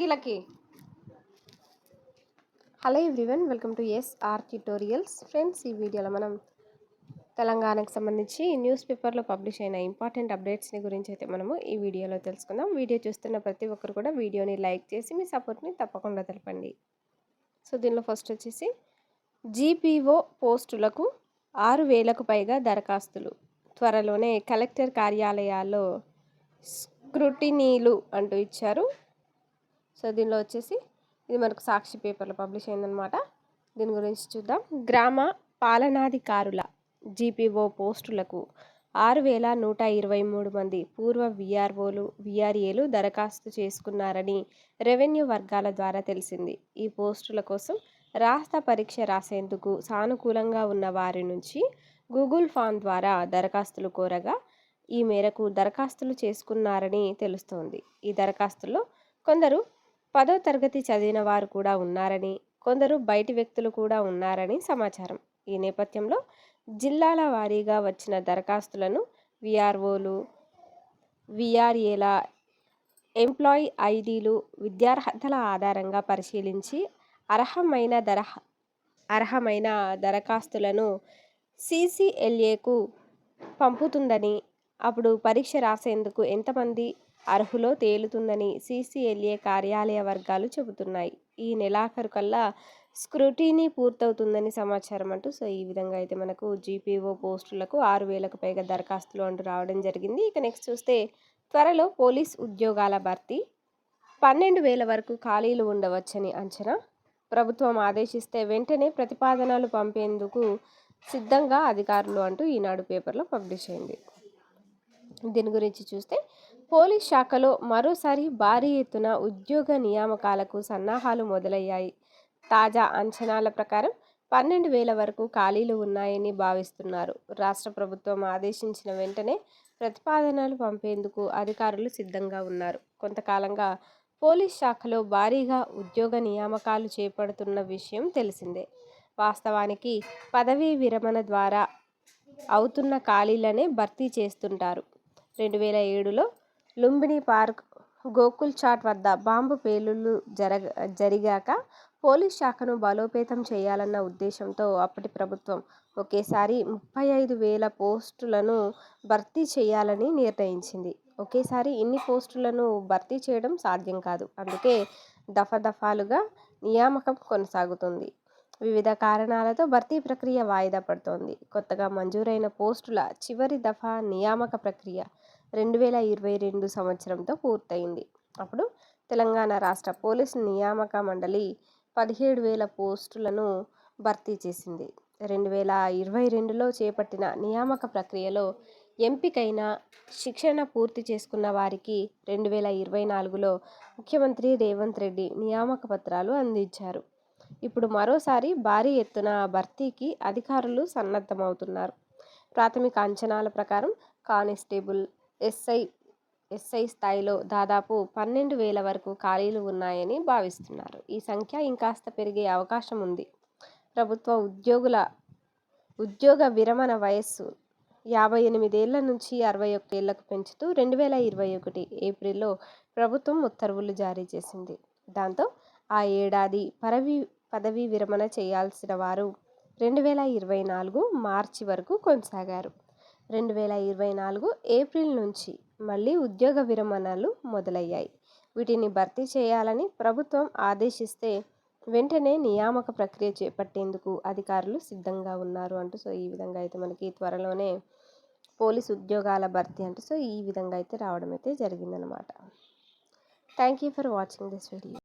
గిలకి hello everyone welcome to S R tutorials. Friends ఈ వీడియోలో మనం తెలంగాణకు సంబంధించి న్యూస్ పేపర్లో పబ్లిష్ అయిన ఇంపార్టెంట్ అప్డేట్స్ని గురించి అయితే మనము ఈ వీడియోలో తెలుసుకుందాం. వీడియో చూస్తున్న ప్రతి ఒక్కరు కూడా వీడియోని లైక్ చేసి మీ సపోర్ట్ని తప్పకుండా తెలపండి. సో దీనిలో ఫస్ట్ వచ్చేసి జీపీఓ పోస్టులకు ఆరు వేలకు పైగా దరఖాస్తులు. త్వరలోనే కలెక్టర్ కార్యాలయాల్లో స్క్రూటినీలు అంటూ ఇచ్చారు. సో దీనిలో వచ్చేసి ఇది మనకు సాక్షి పేపర్లో పబ్లిష్ అయిందనమాట దీని గురించి చూద్దాం. గ్రామ పాలనాధికారుల జీపీఓ పోస్టులకు ఆరు వేల నూట ఇరవై మూడు మంది పూర్వ విఆర్ఓలు విఆర్ఏలు దరఖాస్తు చేసుకున్నారని రెవెన్యూ వర్గాల ద్వారా తెలిసింది. ఈ పోస్టుల కోసం రాష్ట్ర పరీక్ష రాసేందుకు సానుకూలంగా ఉన్న వారి నుంచి గూగుల్ ఫామ్ ద్వారా దరఖాస్తులు కోరగా ఈ మేరకు దరఖాస్తులు చేసుకున్నారని తెలుస్తోంది. ఈ దరఖాస్తుల్లో కొందరు పదో తరగతి చదివిన వారు కూడా ఉన్నారని కొందరు బయటి వ్యక్తులు కూడా ఉన్నారని సమాచారం. ఈ నేపథ్యంలో జిల్లాల వారీగా వచ్చిన దరఖాస్తులను విఆర్ఓలు విఆర్ఏల ఎంప్లాయీ ఐడీలు విద్యార్హతల ఆధారంగా పరిశీలించి అర్హమైన దర అర్హమైన దరఖాస్తులను సిసిఎల్ఏకు పంపుతుందని అప్పుడు పరీక్ష రాసేందుకు ఎంతమంది అర్హులో తేలుతుందని సీసీఎల్ఏ కార్యాలయ వర్గాలు చెబుతున్నాయి. ఈ నెలాఖరు కల్లా స్క్రూటీనీ పూర్తవుతుందని సమాచారం అంటూ సో ఈ విధంగా అయితే మనకు జీపీఓ పోస్టులకు ఆరు వేలకు పైగా దరఖాస్తులు అంటూ రావడం జరిగింది. ఇక నెక్స్ట్ చూస్తే త్వరలో పోలీస్ ఉద్యోగాల భర్తీ. పన్నెండు వేల వరకు ఖాళీలు ఉండవచ్చని అంచనా. ప్రభుత్వం ఆదేశిస్తే వెంటనే ప్రతిపాదనలు పంపేందుకు సిద్ధంగా అధికారులు అంటూ ఈనాడు పేపర్లో పబ్లిష్ అయింది. దీని గురించి చూస్తే పోలీస్ శాఖలో మరోసారి భారీ ఎత్తున ఉద్యోగ నియామకాలకు సన్నాహాలు మొదలయ్యాయి. తాజా అంచనాల ప్రకారం పన్నెండు వేల వరకు ఖాళీలు ఉన్నాయని భావిస్తున్నారు. రాష్ట్ర ప్రభుత్వం ఆదేశించిన వెంటనే ప్రతిపాదనలు పంపేందుకు అధికారులు సిద్ధంగా ఉన్నారు. కొంతకాలంగా పోలీస్ శాఖలో భారీగా ఉద్యోగ నియామకాలు చేపడుతున్న విషయం తెలిసిందే. వాస్తవానికి పదవీ విరమణ ద్వారా అవుతున్న ఖాళీలనే భర్తీ చేస్తుంటారు. రెండు వేల ఏడులో లుంబిని పార్క్ గోకుల్ చాట్ వద్ద బాంబు పేలుళ్ళు జరగ జరిగాక పోలీస్ శాఖను బలోపేతం చేయాలన్న ఉద్దేశంతో అప్పటి ప్రభుత్వం ఒకేసారి ముప్పై ఐదు వేల పోస్టులను భర్తీ చేయాలని నిర్ణయించింది. ఒకేసారి ఇన్ని పోస్టులను భర్తీ చేయడం సాధ్యం కాదు. అందుకే దఫాదఫాలుగా నియామకం కొనసాగుతుంది. వివిధ కారణాలతో భర్తీ ప్రక్రియ వాయిదా పడుతోంది. కొత్తగా మంజూరైన పోస్టుల చివరి దఫా నియామక ప్రక్రియ రెండు వేల ఇరవై రెండు సంవత్సరంతో పూర్తయింది. అప్పుడు తెలంగాణ రాష్ట్ర పోలీస్ నియామక మండలి పదిహేడు వేల పోస్టులను భర్తీ చేసింది. రెండు వేల ఇరవై రెండులో చేపట్టిన నియామక ప్రక్రియలో ఎంపికైన శిక్షణ పూర్తి చేసుకున్న వారికి రెండు వేల ఇరవై నాలుగులో ముఖ్యమంత్రి రేవంత్ రెడ్డి నియామక పత్రాలు అందించారు. ఇప్పుడు మరోసారి భారీ ఎత్తున భర్తీకి అధికారులు సన్నద్ధమవుతున్నారు. ప్రాథమిక అంచనాల ప్రకారం కానిస్టేబుల్ ఎస్ఐ ఎస్ఐ స్థాయిలో దాదాపు పన్నెండు వేల వరకు ఖాళీలు ఉన్నాయని భావిస్తున్నారు. ఈ సంఖ్య ఇంకాస్త పెరిగే అవకాశం ఉంది. ప్రభుత్వ ఉద్యోగుల ఉద్యోగ విరమణ వయస్సు యాభై ఎనిమిదేళ్ళ నుంచి అరవై ఒక్కేళ్ళకు పెంచుతూ రెండు వేల ఇరవై ఒకటి ఏప్రిల్లో ప్రభుత్వం ఉత్తర్వులు జారీ చేసింది. దాంతో ఆ ఏడాది పరవి పదవీ విరమణ చేయాల్సిన వారు రెండు వేల ఇరవై నాలుగు మార్చి వరకు కొనసాగారు. రెండు వేల ఇరవై నాలుగు ఏప్రిల్ నుంచి మళ్ళీ ఉద్యోగ విరమణలు మొదలయ్యాయి. వీటిని భర్తీ చేయాలని ప్రభుత్వం ఆదేశిస్తే వెంటనే నియామక ప్రక్రియ చేపట్టేందుకు అధికారులు సిద్ధంగా ఉన్నారు అంటూ సో ఈ విధంగా అయితే మనకి త్వరలోనే పోలీస్ ఉద్యోగాల భర్తీ అంటూ సో ఈ విధంగా అయితే రావడం అయితే జరిగిందనమాట thank you for watching this video